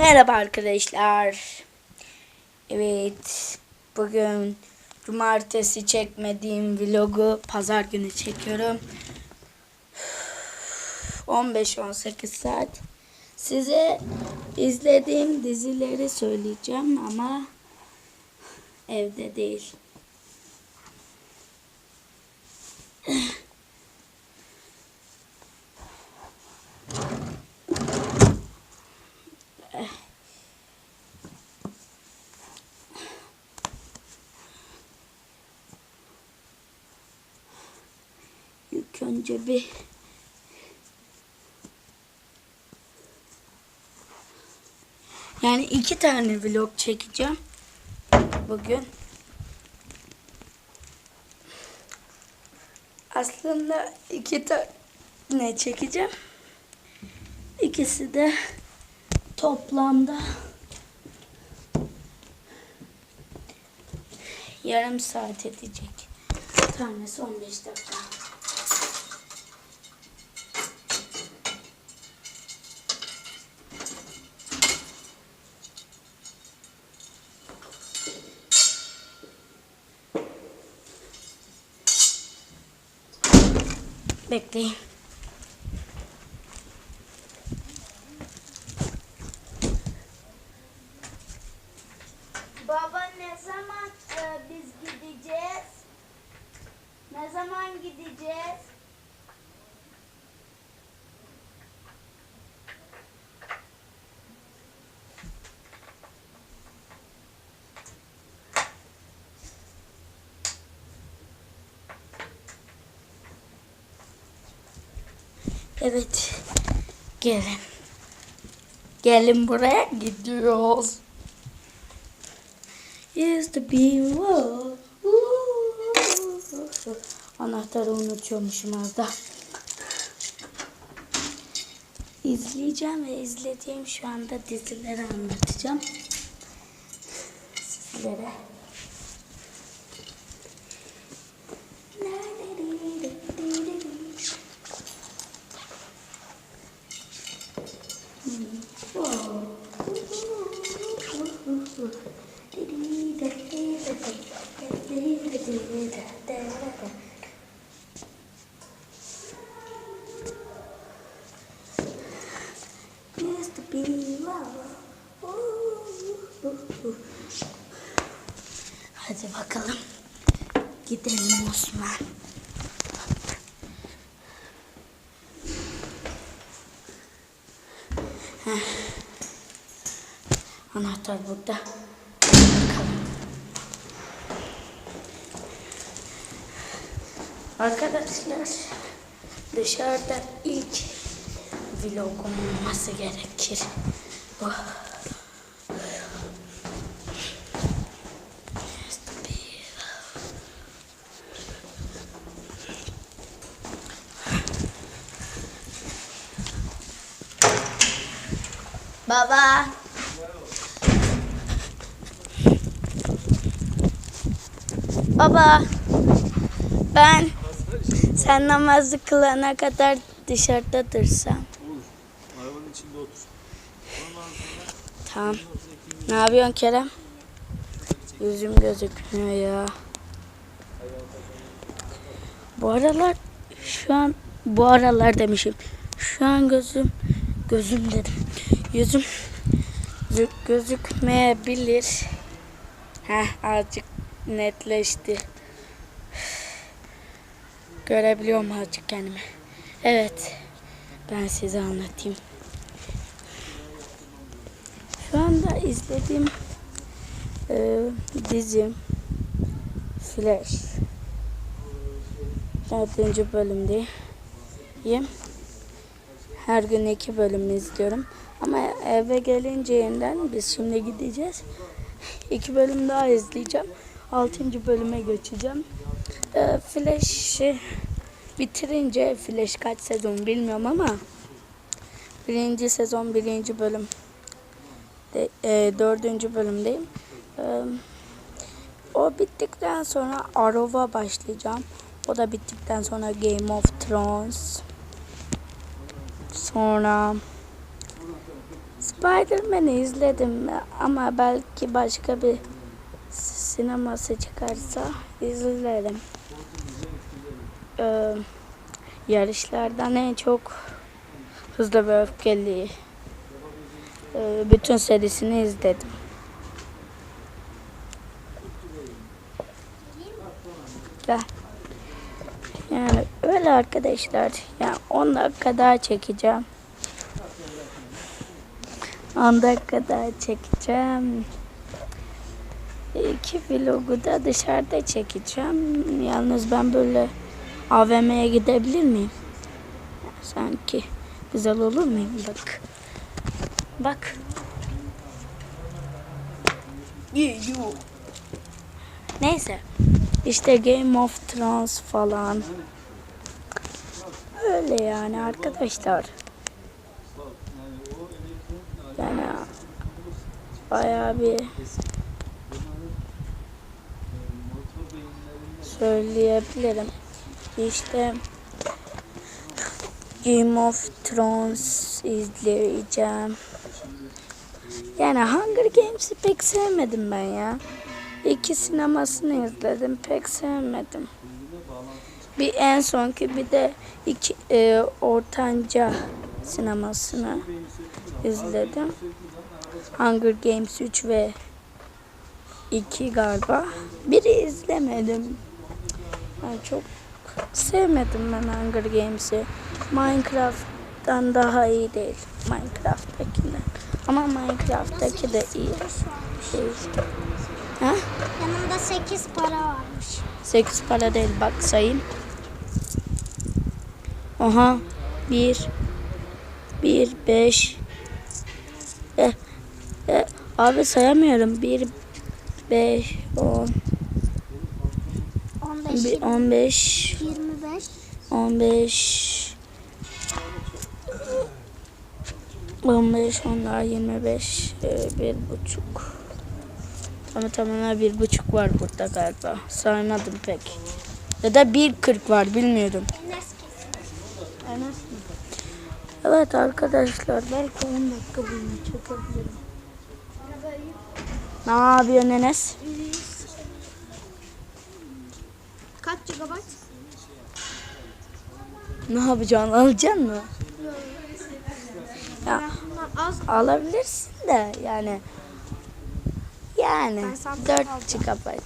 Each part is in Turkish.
Merhaba arkadaşlar. Evet. Bugün cumartesi çekmediğim vlogu pazar günü çekiyorum. 15-18 saat. Size izlediğim dizileri söyleyeceğim ama evde değil. Önce bir yani iki tane vlog çekeceğim bugün. Aslında iki tane çekeceğim. İkisi de toplamda yarım saat edecek. Tanesi 15 dakika. Bekleyin. Baba ne zaman e, biz gideceğiz? Ne zaman gideceğiz? Evet. Gelin. Gelin buraya gidiyoruz. Be whoa. Woo. Anahtarı unutuyormuşum az da. İzleyeceğim ve izlediğim şu anda dizileri anlatacağım. Sizlere. Hadi bakalım. Gidelim Osman. Heh. Anahtar burada. Bakalım. Arkadaşlar dışarıda ilk vlogum olması gerekir. Bu. Baba. Baba ben sen namazı kılana kadar dışarıda dursam. Olur. Arabanın içinde otur. Tamam. Ne yapıyorsun Kerem? Yüzüm gözükmüyor ya. Bu aralar şu an bu aralar demişim. Şu an gözüm gözüm dedim. Yüzüm gö- gözükmeyebilir. Heh azıcık netleşti. Görebiliyorum azıcık kendimi. Evet. Ben size anlatayım. Şu anda izlediğim e, dizim Flash. Dördüncü bölümdeyim. Her gün iki bölüm izliyorum. Ama eve gelince yeniden biz şimdi gideceğiz. İki bölüm daha izleyeceğim. Altıncı bölüme geçeceğim. E, Flash'ı bitirince Flash kaç sezon bilmiyorum ama birinci sezon birinci bölüm de, e, dördüncü bölümdeyim. E, o bittikten sonra Arrow'a başlayacağım. O da bittikten sonra Game of Thrones. Sonra Spider-Man'i izledim ama belki başka bir sineması çıkarsa izlerim. Ee, yarışlardan en çok Hızlı ve Öfkeli e, bütün serisini izledim. Gel. Yani öyle arkadaşlar. Yani 10 dakika daha çekeceğim. 10 dakika daha çekeceğim. İki vlogu da dışarıda çekeceğim. Yalnız ben böyle AVM'ye gidebilir miyim? Sanki güzel olur muyum? Bak. Bak. Neyse. İşte Game of Thrones falan. Öyle yani arkadaşlar. Yani bayağı bir söyleyebilirim. İşte Game of Thrones izleyeceğim. Yani Hunger Games'i pek sevmedim ben ya. İki sinemasını izledim pek sevmedim. Bir en sonki bir de iki e, ortanca sinemasını izledim. Hunger Games 3 ve 2 galiba. Biri izlemedim. Ben çok sevmedim ben Hunger Games'i. Minecraft'tan daha iyi değil. Minecraft'takinden. Ama Minecraft'taki de iyi değil. Ha? Yanımda 8 para varmış. 8 para değil bak sayayım. Oha. 1 1 5 eh, eh, Abi sayamıyorum. 1 5 10 15, bir 15 25, 15 15 onlar 25 e, bir buçuk. Tamam tamam bir buçuk var burada galiba. Saymadım pek. Ya da 1.40 var bilmiyorum Evet arkadaşlar belki 10 dakika bunu çekebilirim. Ne yapıyorsun Enes? Kaç GB? Ne yapacaksın alacaksın mı? Ya az. alabilirsin de yani yani Ben Samsung 4 alacağım. GB.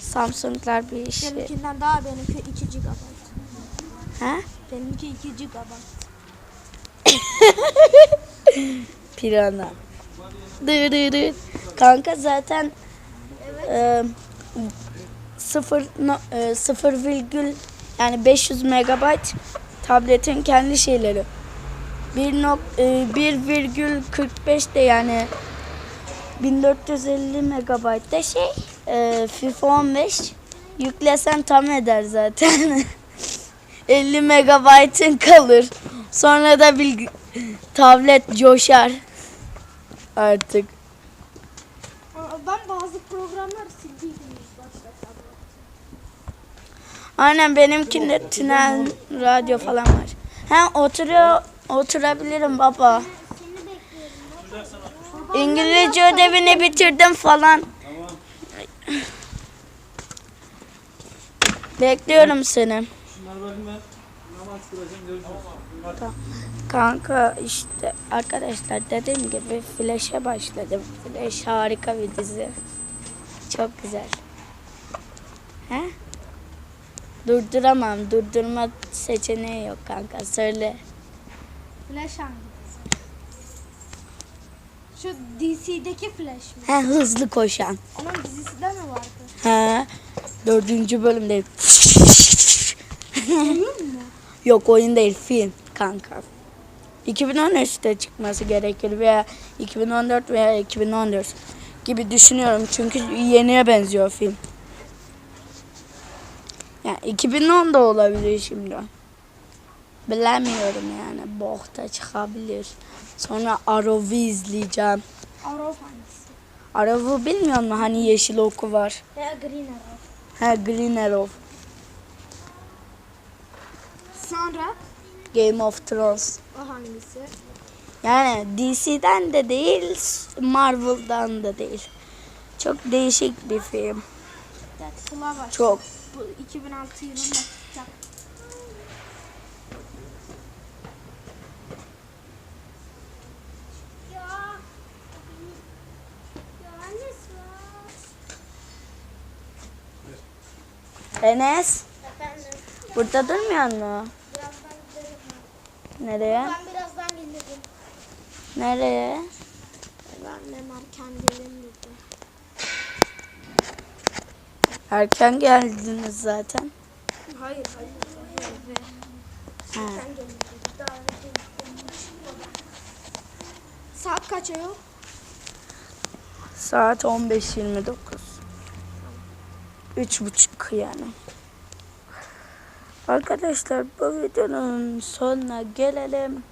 Samsung'lar bir işi. Benimkinden daha benimki 2 GB. Ha? Benimki 2 GB. Pirana. Dı dı dı. Kanka zaten e, sıfır, no, e, sıfır virgül yani 500 megabayt tabletin kendi şeyleri. 1 nok, e, 1,45 de yani 1450 megabayt da şey e, FIFA 15 yüklesen tam eder zaten. 50 megabaytın kalır. Sonra da bilgi tablet coşar artık. Aynen benimkinde tünel radyo falan var. Ha oturuyor oturabilirim baba. İngilizce ödevini bitirdim falan. Bekliyorum seni. Görüşürüz. Kanka işte arkadaşlar dediğim gibi Flash'e başladım. Flash harika bir dizi. Çok güzel. He? Durduramam. Durdurma seçeneği yok kanka. Söyle. Flash hangisi? Şu DC'deki Flash mı? He hızlı koşan. Onun dizisi de mi vardı? He. Dördüncü bölümde. Oyun mu? Yok oyun değil film kanka. 2013'te çıkması gerekir veya 2014 veya 2014 gibi düşünüyorum çünkü yeniye benziyor film. Yani 2010'da olabilir şimdi. Bilemiyorum yani. Bokta çıkabilir. Sonra Arrow'u izleyeceğim. Arrow hangisi? Arrow'u bilmiyor musun? Hani yeşil oku var. Veya Green Arrow. Ha Green Arrow. Sonra Game of Thrones. o hangisi? Yani DC'den de değil, Marvel'dan da değil. Çok değişik bir film. Çok. Bu 2006 yılında çıkacak. Enes, Efendim. burada durmuyor mu? Birazdan giderim. Nereye? Ben birazdan gelirim. Nereye? Annem erken gelin Erken geldiniz zaten. Hayır hayır. hayır. Ha. Saat kaç ayol? Saat 15.29. Üç buçuk yani. Arkadaşlar bu videonun sonuna gelelim.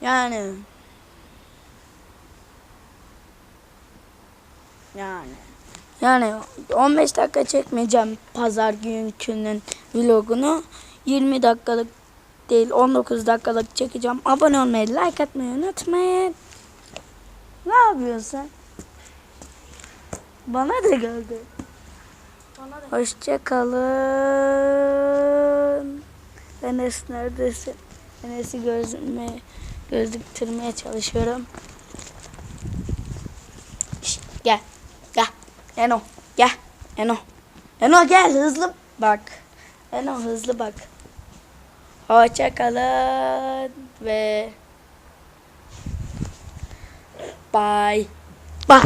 Yani yani yani 15 dakika çekmeyeceğim pazar günkünün vlogunu. 20 dakikalık değil 19 dakikalık çekeceğim. Abone olmayı, like atmayı unutmayın. Ne yapıyorsun? Bana da geldi. Bana da. Hoşçakalın. Enes neredesin? Enes'i gözüme, gözüktürmeye çalışıyorum. Şşt, gel. Eno. Gel. Eno. Eno gel hızlı bak. Eno hızlı bak. Hoşçakalın ve bye.